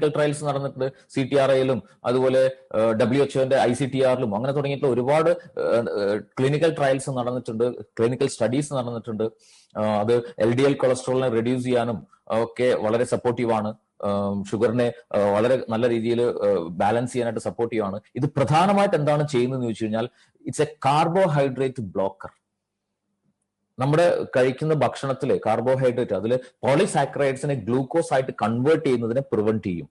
Clinical trials നടന്നിട്ടുണ്ട്. C T R ഐയിലും അതുപോലെ ഡബ്ല്യു എച്ച്ഒന്റെ ഐ സി ടി ആറിലും അങ്ങനെ തുടങ്ങിയിട്ടുള്ള ഒരുപാട് ക്ലിനിക്കൽ ട്രയൽസ് നടന്നിട്ടുണ്ട്. ക്ലിനിക്കൽ സ്റ്റഡീസ് നടന്നിട്ടുണ്ട്. അത് എൽ ഡി എൽ കൊളസ്ട്രോളിനെ റെഡ്യൂസ് ചെയ്യാനും ഒക്കെ വളരെ സപ്പോർട്ടീവ് ആണ്. ഷുഗറിനെ വളരെ നല്ല രീതിയിൽ ബാലൻസ് ചെയ്യാനായിട്ട് സപ്പോർട്ടീവ് ആണ്. ഇത് പ്രധാനമായിട്ട് എന്താണ് ചെയ്യുന്നതെന്ന് ചോദിച്ചു കഴിഞ്ഞാൽ ഇറ്റ്സ് എ കാർബോഹൈഡ്രേറ്റ് ബ്ലോക്കർ നമ്മുടെ കഴിക്കുന്ന ഭക്ഷണത്തിലെ കാർബോഹൈഡ്രേറ്റ് അതിൽ പോളിസാക്രൈഡ്സിനെ ഗ്ലൂക്കോസ് ആയിട്ട് കൺവേർട്ട് ചെയ്യുന്നതിനെ പ്രിവെന്റ് ചെയ്യും.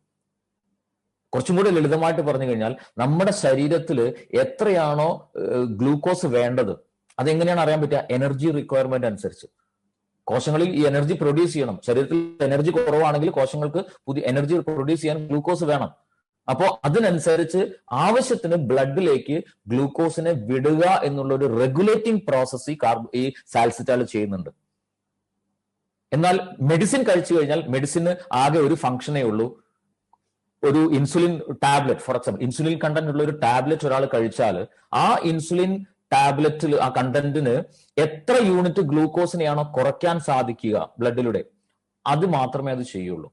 കുറച്ചും കൂടി ലളിതമായിട്ട് പറഞ്ഞു കഴിഞ്ഞാൽ നമ്മുടെ ശരീരത്തിൽ എത്രയാണോ ഗ്ലൂക്കോസ് വേണ്ടത് അതെങ്ങനെയാണ് അറിയാൻ പറ്റുക? എനർജി റിക്വയർമെന്റ് അനുസരിച്ച്. കോശങ്ങളിൽ ഈ എനർജി പ്രൊഡ്യൂസ് ചെയ്യണം. ശരീരത്തിൽ എനർജി കുറവാണെങ്കിൽ കോശങ്ങൾക്ക് പുതിയ എനർജി പ്രൊഡ്യൂസ് ചെയ്യാൻ ഗ്ലൂക്കോസ് വേണം. അപ്പോ അതിനനുസരിച്ച് ആവശ്യത്തിന് ബ്ലഡിലേക്ക് ഗ്ലൂക്കോസിനെ വിടുക എന്നുള്ള ഒരു റെഗുലേറ്റിംഗ് പ്രോസസ് ഈ കാർബ് ഈ സാൽസിറ്റാൾ ചെയ്യുന്നുണ്ട്. എന്നാൽ മെഡിസിൻ കഴിച്ചു കഴിഞ്ഞാൽ മെഡിസിന് ആകെ ഒരു ഫംഗ്ഷനേ ഉള്ളൂ. ഒരു insulin tablet for example insulin content ഉള്ള ഒരു ടാബ്ലറ്റ് ഒരാൾ കഴിച്ചാൽ ആ ഇൻസുലിൻ ടാബ്ലറ്റിൽ ആ കണ്ടന്റിന് എത്ര യൂണിറ്റ് ഗ്ലൂക്കോസിനെയാണോ കുറയ്ക്കാൻ സാധിക്കുക ബ്ലഡിലൂടെ അത് മാത്രമേ അത് ചെയ്യുള്ളൂ.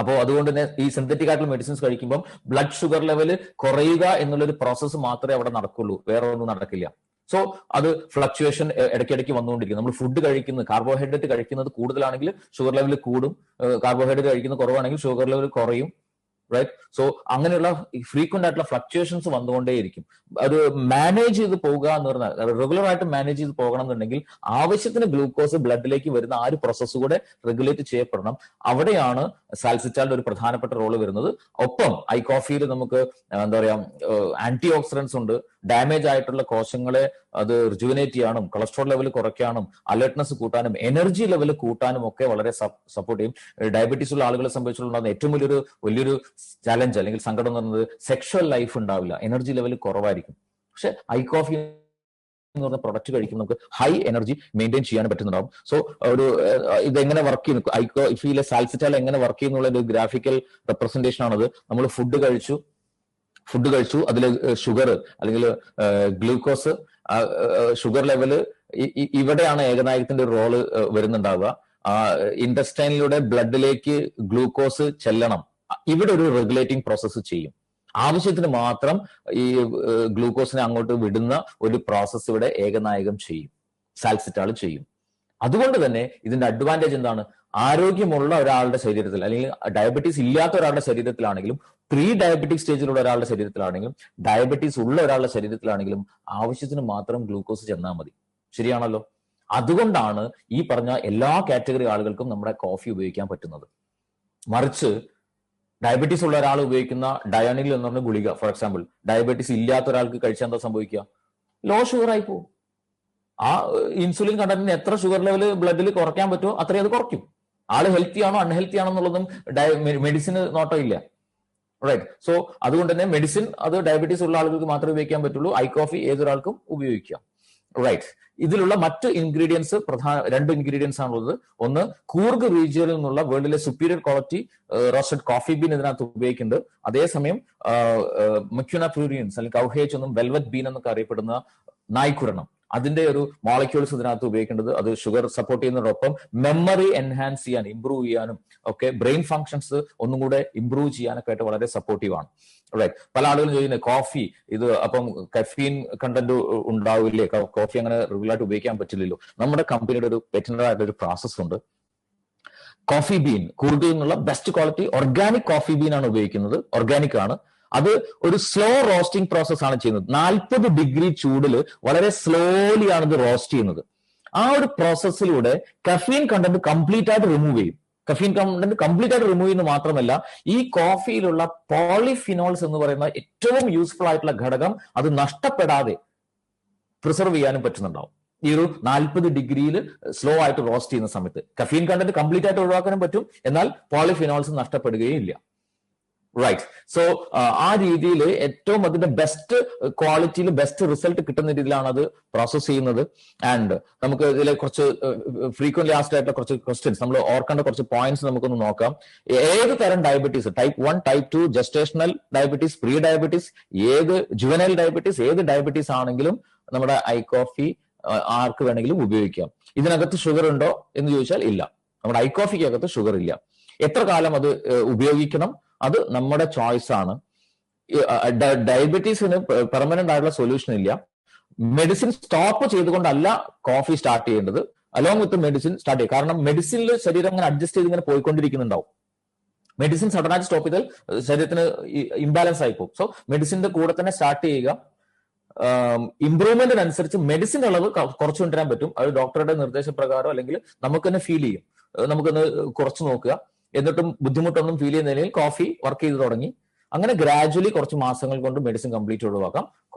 അപ്പോൾ അതുകൊണ്ട് തന്നെ ഈ സിന്തറ്റിക് ആയിട്ടുള്ള മെഡിസിൻസ് കഴിക്കുമ്പോൾ ബ്ലഡ് ഷുഗർ ലെവൽ കുറയുക എന്നുള്ള ഒരു പ്രോസസ്സ് മാത്രമേ അവിടെ നടക്കുള്ളൂ. വേറെ ഒന്നും നടക്കില്ല. സോ അത് ഫ്ലക്ച്വേഷൻ ഇടയ്ക്കിടയ്ക്ക് വന്നുകൊണ്ടിരിക്കും. നമ്മൾ ഫുഡ് കഴിക്കുന്നത് കാർബോഹൈഡ്രേറ്റ് കഴിക്കുന്നത് കൂടുതലാണെങ്കിൽ ഷുഗർ ലെവൽ കൂടും. കാർബോഹൈഡ്രേറ്റ് കഴിക്കുന്നത് കുറവാണെങ്കിൽ ഷുഗർ ലെവൽ കുറയും. റൈറ്റ് സോ അങ്ങനെയുള്ള ഫ്രീക്വന്റ് ആയിട്ടുള്ള ഫ്ലക്ച്വേഷൻസ് വന്നുകൊണ്ടേയിരിക്കും. അത് മാനേജ് ചെയ്ത് പോകുക എന്ന് പറഞ്ഞാൽ റെഗുലർ ആയിട്ട് മാനേജ് ചെയ്ത് പോകണം എന്നുണ്ടെങ്കിൽ ആവശ്യത്തിന് ഗ്ലൂക്കോസ് ബ്ലഡിലേക്ക് വരുന്ന ആ ഒരു പ്രോസസ്സ് കൂടെ റെഗുലേറ്റ് ചെയ്യപ്പെടണം. അവിടെയാണ് സാൽസിറ്റാലിന്റെ ഒരു പ്രധാനപ്പെട്ട റോൾ വരുന്നത്. ഒപ്പം ഐ കോഫിയിൽ നമുക്ക് എന്താ പറയാ ആന്റി ഓക്സിഡൻസ് ഉണ്ട്. ഡാമേജ് ആയിട്ടുള്ള കോശങ്ങളെ അത് റിജുവിനേറ്റ് ചെയ്യാനും കൊളസ്ട്രോൾ ലെവൽ കുറയ്ക്കാനും അലർട്ട്നെസ് കൂട്ടാനും എനർജി ലെവൽ കൂട്ടാനും ഒക്കെ വളരെ സപ്പോർട്ട് ചെയ്യും. ഡയബറ്റീസ് ഉള്ള ആളുകളെ സംബന്ധിച്ചുള്ള ഏറ്റവും വലിയൊരു വലിയൊരു ചലഞ്ച് അല്ലെങ്കിൽ സങ്കടം എന്ന് പറയുന്നത് സെക്ഷൽ ലൈഫ് ഉണ്ടാവില്ല. എനർജി ലെവൽ കുറവായിരിക്കും. പക്ഷെ ഐ കോഫി എന്ന് പറഞ്ഞ പ്രൊഡക്റ്റ് കഴിക്കുമ്പോൾ നമുക്ക് ഹൈ എനർജി മെയിന്റെയിൻ ചെയ്യാൻ പറ്റുന്നുണ്ടാവും. സോ ഒരു ഇതെങ്ങനെ വർക്ക് ചെയ്യുന്നു? ഐക്കോ ഇഫിയിലെ സാൽസിറ്റാൽ എങ്ങനെ വർക്ക് ചെയ്യുന്നുള്ള ഒരു ഗ്രാഫിക്കൽ റെപ്രസെന്റേഷൻ ആണത്. നമ്മൾ ഫുഡ് കഴിച്ചു ഫുഡ് കഴിച്ചു. അതിൽ ഷുഗർ അല്ലെങ്കിൽ ഗ്ലൂക്കോസ് ഷുഗർ ലെവൽ ഇവിടെയാണ് ഏകനായകത്തിന്റെ ഒരു റോൾ വരുന്നുണ്ടാവുക. ഇൻഡസ്റ്റൈനിലൂടെ ബ്ലഡിലേക്ക് ഗ്ലൂക്കോസ് ചെല്ലണം. ഇവിടെ ഒരു റെഗുലേറ്റിംഗ് പ്രോസസ്സ് ചെയ്യും. ആവശ്യത്തിന് മാത്രം ഈ ഗ്ലൂക്കോസിനെ അങ്ങോട്ട് വിടുന്ന ഒരു പ്രോസസ്സ് ഇവിടെ ഏകനായകം ചെയ്യും. സാൽസിറ്റാൾ ചെയ്യും. അതുകൊണ്ട് തന്നെ ഇതിന്റെ അഡ്വാന്റേജ് എന്താണ്? ആരോഗ്യമുള്ള ഒരാളുടെ ശരീരത്തിൽ അല്ലെങ്കിൽ ഡയബറ്റീസ് ഇല്ലാത്ത ഒരാളുടെ ശരീരത്തിലാണെങ്കിലും പ്രീ ഡയബറ്റിക് സ്റ്റേജിലുള്ള ഒരാളുടെ ശരീരത്തിലാണെങ്കിലും ഡയബറ്റീസ് ഉള്ള ഒരാളുടെ ശരീരത്തിലാണെങ്കിലും ആവശ്യത്തിന് മാത്രം ഗ്ലൂക്കോസ് ചെന്നാൽ മതി. ശരിയാണല്ലോ? അതുകൊണ്ടാണ് ഈ പറഞ്ഞ എല്ലാ കാറ്റഗറി ആളുകൾക്കും നമ്മുടെ കോഫി ഉപയോഗിക്കാൻ പറ്റുന്നത്. മറിച്ച് ഡയബറ്റീസ് ഉള്ള ഒരാൾ ഉപയോഗിക്കുന്ന ഡയോണിൽ എന്ന് പറഞ്ഞ ഗുളിക ഫോർ എക്സാമ്പിൾ ഡയബറ്റീസ് ഇല്ലാത്ത ഒരാൾക്ക് കഴിച്ചാൽ എന്താ സംഭവിക്കുക? ലോ ഷുഗർ ആയി പോകും. ആ ഇൻസുലിൻ കണ്ടന്റിന് എത്ര ഷുഗർ ലെവൽ ബ്ലഡിൽ കുറയ്ക്കാൻ പറ്റുമോ? അത്രയും അത് കുറയ്ക്കും. ആൾ ഹെൽത്തി ആണോ അൺഹെൽത്തി ആണോ എന്നുള്ളതും മെഡിസിന് നോട്ടമില്ല റൈറ്റ് സോ അതുകൊണ്ട് തന്നെ മെഡിസിൻ അത് ഡയബറ്റീസ് ഉള്ള ആളുകൾക്ക് മാത്രമേ ഉപയോഗിക്കാൻ പറ്റുള്ളൂ. ഐ കോഫി ഏതൊരാൾക്കും ഉപയോഗിക്കാം. റൈറ്റ് ഇതിലുള്ള മറ്റ് ഇൻഗ്രീഡിയൻസ് പ്രധാന രണ്ട് ഇൻഗ്രീഡിയൻസ് ആണുള്ളത്. ഒന്ന് കൂർഗ് റീജിയനിൽ നിന്നുള്ള വേൾഡിലെ superior quality roasted coffee bean ഇതിനകത്ത് ഉപയോഗിക്കുന്നുണ്ട്. അതേസമയം മക്യുന ഫ്യൂരിയൻസ് അല്ലെങ്കിൽ കൗഹേജ് എന്നും വെൽവറ്റ് ബീൻ എന്നൊക്കെ അറിയപ്പെടുന്ന നായ്ക്കുരണം. അതിന്റെ ഒരു മോളിക്യൂൾസ് ഇതിനകത്ത് ഉപയോഗിക്കേണ്ടത് അത് ഷുഗർ സപ്പോർട്ട് ചെയ്യുന്നതോടൊപ്പം മെമ്മറി എൻഹാൻസ് ചെയ്യാൻ ഇംപ്രൂവ് ചെയ്യാനും ഒക്കെ ബ്രെയിൻ ഫങ്ഷൻസ് ഒന്നും കൂടെ ഇംപ്രൂവ് ചെയ്യാനൊക്കെ ആയിട്ട് വളരെ സപ്പോർട്ടീവ് ആണ്. പല ആളുകളും ചോദിക്കുന്നത് കോഫി ഇത് അപ്പം കഫീൻ കണ്ടന്റ് ഉണ്ടാവില്ലേ? കോഫി അങ്ങനെ റെഗുലർ ആയിട്ട് ഉപയോഗിക്കാൻ പറ്റില്ലല്ലോ. നമ്മുടെ കമ്പനിയുടെ ഒരു പെറ്റനറി ആയിട്ട് ഒരു പ്രോസസ് ഉണ്ട്. കോഫി ബീൻ കൂർഗിൽ നിന്നുള്ള best quality organic coffee bean ആണ് ഉപയോഗിക്കുന്നത്. ഓർഗാനിക് ആണ്. അത് ഒരു സ്ലോ റോസ്റ്റിംഗ് പ്രോസസ് ആണ് ചെയ്യുന്നത്. നാൽപ്പത് ഡിഗ്രി ചൂടിൽ വളരെ സ്ലോലി ആണ് ഇത് റോസ്റ്റ് ചെയ്യുന്നത്. ആ ഒരു പ്രോസസ്സിലൂടെ കഫീൻ കണ്ടന്റ് കംപ്ലീറ്റ് ആയിട്ട് റിമൂവ് ചെയ്യും. കഫീൻ കണ്ടന്റ് കംപ്ലീറ്റ് ആയിട്ട് റിമൂവ് ചെയ്യുന്നത് മാത്രമല്ല ഈ കോഫിയിലുള്ള പോളിഫിനോൾസ് എന്ന് പറയുന്ന ഏറ്റവും യൂസ്ഫുൾ ആയിട്ടുള്ള ഘടകം അത് നഷ്ടപ്പെടാതെ പ്രിസർവ് ചെയ്യാനും പറ്റുന്നുണ്ടാവും. ഈ ഒരു നാൽപ്പത് ഡിഗ്രിയിൽ സ്ലോ ആയിട്ട് റോസ്റ്റ് ചെയ്യുന്ന സമയത്ത്. കഫീൻ കണ്ടന്റ് കംപ്ലീറ്റ് ആയിട്ട് ഒഴിവാക്കാനും പറ്റും. എന്നാൽ പോളിഫിനോൾസ് നഷ്ടപ്പെടുകയും ഇല്ല. റൈറ്റ് സോ ആ രീതിയിൽ ഏറ്റവും അതിന്റെ ബെസ്റ്റ് ക്വാളിറ്റിയിൽ ബെസ്റ്റ് റിസൾട്ട് കിട്ടുന്ന രീതിയിലാണ് അത് പ്രോസസ് ചെയ്യുന്നത്. ആൻഡ് നമുക്ക് ഇതിൽ കുറച്ച് ഫ്രീക്വന്റ് ആസ്ഡ് ആയിട്ടുള്ള കുറച്ച് ക്വസ്റ്റ്യൻസ് നമ്മൾ ഓർക്കേണ്ട കുറച്ച് പോയിന്റ്സ് നമുക്കൊന്ന് നോക്കാം. ഏത് തരം diabetes type one type two gestational diabetes pre diabetes ഏത് ജുവനൽ ഡയബറ്റീസ് ഏത് ഡയബറ്റീസ് ആണെങ്കിലും നമ്മുടെ ഐ കോഫി ആർക്ക് വേണമെങ്കിലും ഉപയോഗിക്കാം. ഇതിനകത്ത് ഷുഗർ ഉണ്ടോ എന്ന് ചോദിച്ചാൽ ഇല്ല. നമ്മുടെ ഐ കോഫിക്കകത്ത് ഷുഗർ ഇല്ല. എത്ര കാലം അത് ഉപയോഗിക്കണം? അത് നമ്മുടെ ചോയ്സ് ആണ്. ഡയബറ്റീസിന് പെർമനന്റ് ആയിട്ടുള്ള സൊല്യൂഷൻ ഇല്ല. മെഡിസിൻ സ്റ്റോപ്പ് ചെയ്തുകൊണ്ടല്ല കോഫി സ്റ്റാർട്ട് ചെയ്യേണ്ടത്. അലോങ് വിത്ത് മെഡിസിൻ സ്റ്റാർട്ട് ചെയ്യും. കാരണം മെഡിസിനിൽ ശരീരം അങ്ങനെ അഡ്ജസ്റ്റ് ചെയ്ത് ഇങ്ങനെ പോയിക്കൊണ്ടിരിക്കുന്നുണ്ടാവും. മെഡിസിൻ സഡൻ സഡനായിട്ട് സ്റ്റോപ്പ് ചെയ്താൽ ശരീരത്തിന് ഇംബാലൻസ് ആയി പോകും. സോ മെഡിസിന്റെ കൂടെ തന്നെ സ്റ്റാർട്ട് ചെയ്യുക. ഇംപ്രൂവ്മെന്റിനനുസരിച്ച് മെഡിസിൻ അളവ് കുറച്ച് കൊണ്ടുവരാൻ പറ്റും. അത് ഡോക്ടറുടെ നിർദ്ദേശപ്രകാരം അല്ലെങ്കിൽ നമുക്ക് തന്നെ ഫീൽ ചെയ്യും. നമുക്കൊന്ന് കുറച്ച് നോക്കുക. എന്നിട്ടും ബുദ്ധിമുട്ടൊന്നും ഫീൽ ചെയ്യുന്നില്ലെങ്കിൽ കോഫി വർക്ക് ചെയ്ത് തുടങ്ങി. അങ്ങനെ ഗ്രാജുവലി കുറച്ച് മാസങ്ങൾ കൊണ്ട് മെഡിസിൻ കംപ്ലീറ്റ് ഒഴിവാക്കാം.